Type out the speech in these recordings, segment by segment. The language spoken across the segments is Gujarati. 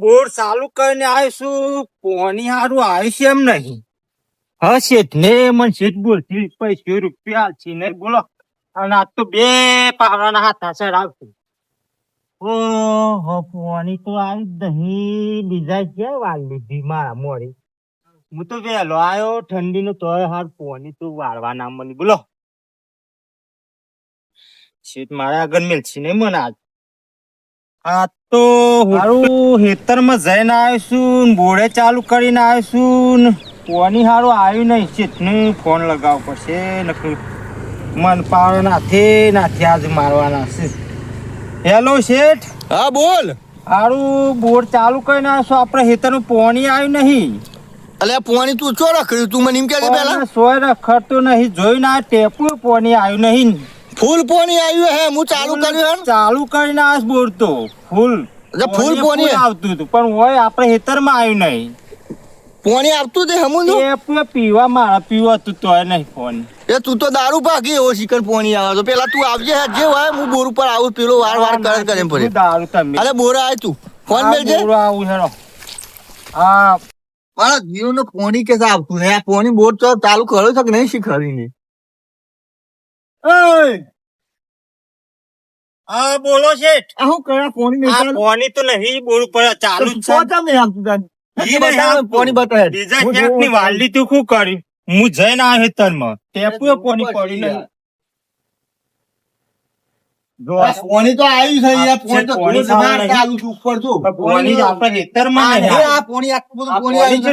બોર ચાલુ કરીને આવીશું પોની હારું આવીશ એમ નહીં. હા શેઠ ને, મને શેઠ પૈસો રૂપિયા છે ને, બોલો. અને આ તો બે પાવડાના હાથ હાસર આવશે. ઓહો પોની તો આવી દહીં બીજા ક્યાં વાર લીધી મારા મોડી હું તો વહેલો આવ્યો, ઠંડીનો તોય હાર પોની તો વાળવા ના મળી બોલો. શેઠ મારા આગળ મેલછી નહીં મને આજ. આ તો હારું. હેતરમાં જઈને આવીશું બોડે ચાલુ કરીને આવીશું કોની હારું આવ્યું નહીં ચેતનું ફોન લગાવવો પડશે નકર મન પાડો નાથે નાથે આજ મારવાના છે. હેલો શેઠ. હા બોલ. હારું બોર્ડ ચાલુ કરીને આવીશું આપણે હેતરનું પોણી આવ્યું નહીં. અલે પોણી તું ચો રખડ્યું? તું મને એમ કે પેલા સોય રખડતું નહીં. જોઈને આ ટેપું પોણી આવ્યું નહીં. ફૂલ પોની આવ્યું હે હું ચાલુ કર્યું ચાલુ કરીને આજ બોર તો. ફૂલ. ફૂલ પોની આવતું હતું પણ હોય આપણે હેતરમાં આવ્યું નહીં. પોણી આપતું તે હમું એ પીવા મારા પીવા તું તો નહીં ફોન એ તું તો દારૂ પાકી એવો શિકર પોણી આવે તો. પેલા તું આવજે જે હોય હું બોર ઉપર આવું પેલો વાર વાર કરે કરે એમ પડે દારૂ તમે. અરે બોરા આય તું. ફોન આ મેલજે બોરો આવું હેરો હા. મારા જીવનો પોણી કે આવતું ને આ પોણી બોર તો ચાલુ કર્યો છે કે નહીં શીખરી ને હા બોલો શેઠ. આ હું કરે પોણી પોની તો નહીં બોર ઉપર ચાલુ છે. પોણી બીજા ક્યાંકની વાલી તું શું કર્યું હું જઈને આ હેતરમાં ટેપુ પોની પડી નહીં. પોણી તો આવી છે યાર. પોણી તો પોણી માર ચાલુ છે ઉપર તો પોની આપણે હે, આવ્યું. આ પોણી આટલું બધું પોણી આવ્યું છે.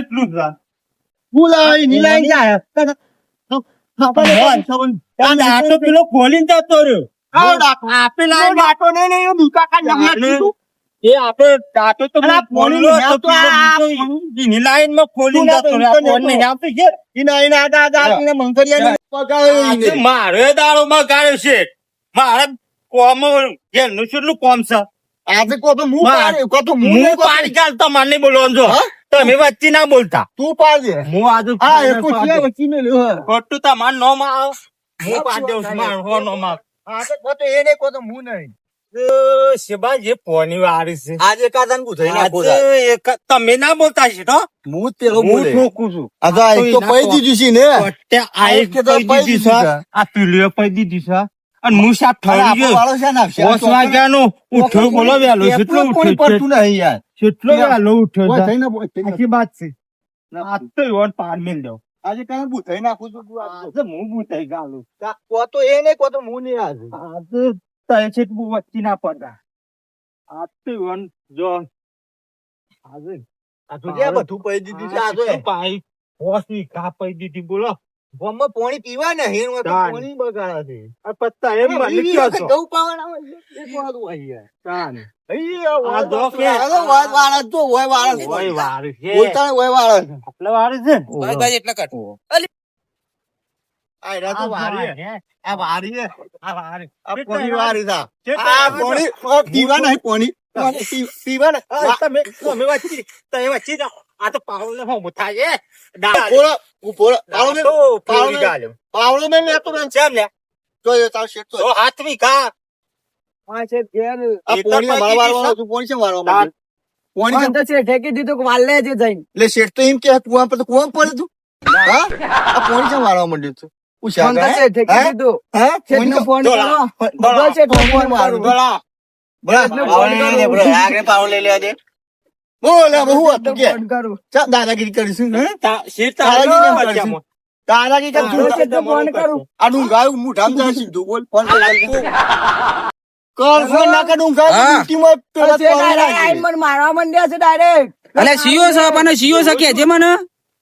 નીલાઈ જાય. આ દાંતો પેલો ખોલીને જતો રહ્યો. પોણી પોણી. મારે દાડો માં કાઢ્યો છે. મારે કોમ એનું કેટલું કોમ છે? આજે કહો તો મું માં, પાડે, કહો તો મું હું નહીં પાડી ચાલ તમારે નહીં બોલવાનું હા? તમે વચ્ચે ના બોલતા. તું પાડજે. હું આજે હા, એકુ છે, વચ્ચે મેં લ્યો હે. તા તમારે નો માં આવ હું પાડજે પાડી દઉં હો નો માં હા, તો તો એ નહીં, તો મું નહીં. પોની છે. આજે કાદાને તમે ના બોલતા છે તો? મું જ પેલો હું ઠોકું છું. આ તો આ પૈ દીધું છે ને. આ એક તો પૈ પૈ દીધી દીધી છે. આ પીલીઓ પૈ દીધી છે. અને હું સાપ અને ગયો. આ વાગ્યાનો બોલો પડતું નહીં યાર. કેટલો વહેલો ઉઠ્યો ઓય, છે? આખી વાત છે આ તો એવો પાર મેલ દો આજે કાંઈ પૂછાઈ નાખું છું તું આ હું બુતાઈ ગાલું કા- તો એ નહીં, કહો તો નહીં આજે. આ તય છે બહુ વચ્ચે ના પડતા આ તો જો આજે આ તો જે બધું પૈ દીધું છે, આજે તો. પાઈ હોસની ઘા દીધી બોલો ગામમાં પાણી પીવા ને તાન. પાણી બગાડે છે. આ પત્તા એમ છો? પાવાના એક હોય તાન. પીવા નહીં પોણી. પીવા ને. તમે તમે વચ્ચે તમે વચ્ચે જાઓ. આ તો પાવલો થાય મેં- તો પાવલો ગાલ્યો. મેં લેતો લે? એ પોણી મારવા વાળો દીધો. પોણી છે મારવા માંડ્યું? પોણી કેમ- એટલે શેઠ તો એમ કે કુવા પર તો કુવા તું હા આ પોણી છે મારવા માંડ્યું તું છે કરે? હે? હે? પોણી તો- ડોલા. બોલો, પોણી મારું. ડોલા. બોલો, પાવડો લઈ લે, બોલો, આગળ પાવડો લેવા દે. બોલ, હવે હું હતું કે? ચા, દાદાગીરી કરીશું હે? જેમ કરશું. દાદાગીરી હા, કરશું. ફોન કરું. આ ડુંગાયું મોઢામાં જાય સીધું બોલ ફોન કર કર ફોન ના કર ડુંગાયું હા. પેલા ફોન લાગી. અલે સીઓ છે આપણને સીઓ છે જે મને?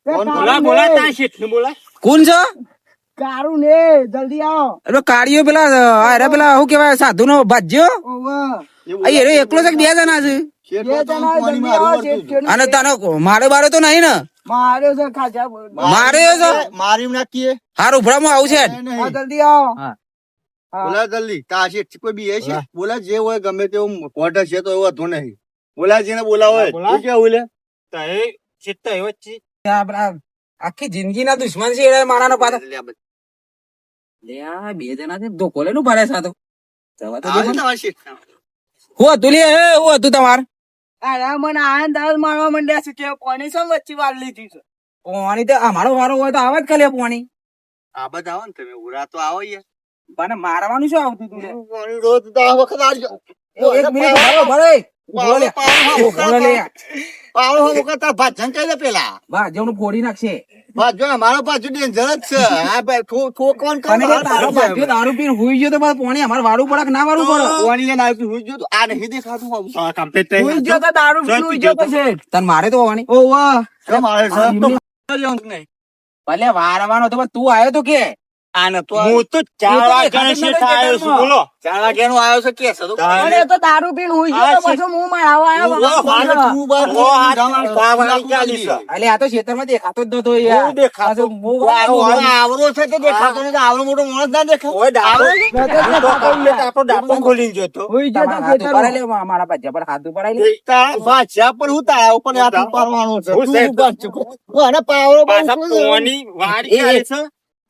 બોલા બોલા તા બોલા. કોણ છો? કારું ને જલ્દી આવો. અરે કાળીઓ પેલા અરે પેલા શું કેવાય સાધુ નો ભાજ્યો આ એકલો છે બે જણા છે? અને તને મારે બારે તો નહીં ને? માર્યો છે ખાજા. મારે છે. મારી નાખીએ? હારું ઉભરામાં આવું છે હા. જલ્દી આવો. હા. હા. બોલા જલ્દી. તા શેઠ કોઈ બી એ છે બોલા જે હોય ગમે તેવું કોર્ટર છે તો એવું હતું નહીં. બોલા જેને બોલાવો હોય કે શું કેવું લે? તા એ શેઠ તો એ આપડા આખી જિંદગી ના દુશ્મન છે એ મારા પાછા લે આ બે જણા છે ધોકો લઈને ઊભા રહ્યા સાતો જવા તો હું હતું લે એ, હું હતું તમાર? અરે મને આનંદ દાળ મારવા માંડ્યા છે કે કોની સમ વચ્ચે વાર લીધી છે. પોણી તો અમારો વારો હોય તો આવે જ ખાલી પોણી. આ બધા આવો ને તમે ઉરા તો આવો યાર. પણ મારવાનું શું આવતું તું રોજ દસ વખત આવજો એક મિનિટ ઊભો ભરે મારે તો ભલે વારવાનો તો તું આવ્યો તો કે? હું તો તો આવ્યો છું બોલો આવ્યો છે તો તો દારૂ તો. પછી હું આવ્યો તું. તું તું આ તો ખેતરમાં દેખાતો જ નતો યાર હું દેખાતો. હું આવરો છે તો દેખાતો આવરો મોટો માણસ ના ઓય તો દેખાતો યાર. આપણો ખોલીને જોતો તો. લે મારા પાછા પર હાથ ઉપર લે તારા બાદશાહ પર હું તારા ઉપર હાથ ઉપાડવાનો છે હું તું. પાવડો પાછા પોની વાડી છે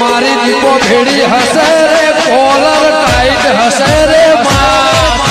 મારી દીપો ભેડી હસે રે કોલર ટાઈટ હસે રે માં